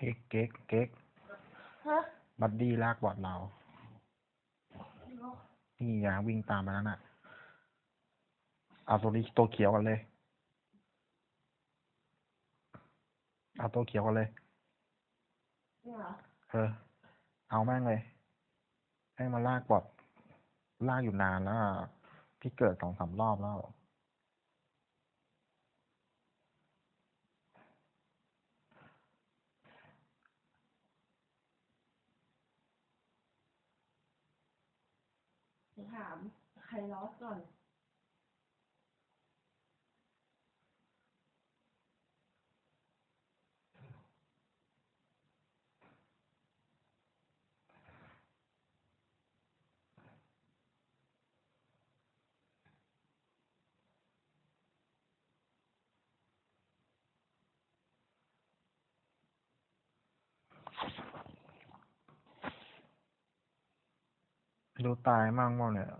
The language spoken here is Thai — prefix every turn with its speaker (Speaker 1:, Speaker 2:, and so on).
Speaker 1: เก๊กเก๊กเก๊ก
Speaker 2: ฮะ
Speaker 1: บัดดี้ลากบอดเรา นี่อย่าวิ่งตามมาแล้วน่ะ เอาตัวนี้ตัวเขียวกันเลย เอาตัวเขียวกันเลย
Speaker 2: เนี่ยเหรอ
Speaker 1: เออ เอาแม่งเลย ให้มาลากบอดลากอยู่นานแล้วอะพี่เกิดสองสามรอบแล้ว
Speaker 2: เดี๋ยว ถามใครลอสก่อน
Speaker 1: ไม่รู้ตายมั่งเปล่าเนี่ย